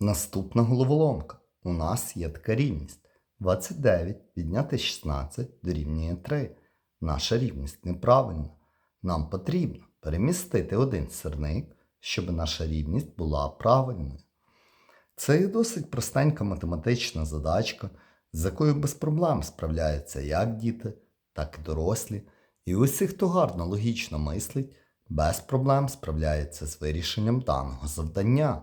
Наступна головоломка. У нас є така рівність. 29 відняти 16 дорівнює 3. Наша рівність неправильна. Нам потрібно перемістити один сирник, щоб наша рівність була правильною. Це є досить простенька математична задачка, з якою без проблем справляються як діти, так і дорослі. І усі, хто гарно логічно мислить, без проблем справляється з вирішенням даного завдання.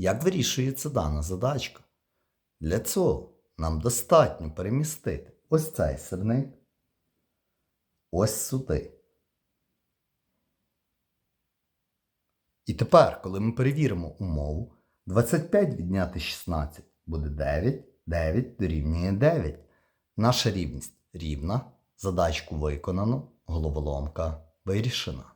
Як вирішується дана задачка? Для цього нам достатньо перемістити ось цей сирник ось сюди. І тепер, коли ми перевіримо умову, 25 відняти 16 буде 9, 9 дорівнює 9. Наша рівність рівна, задачку виконано, головоломка вирішена.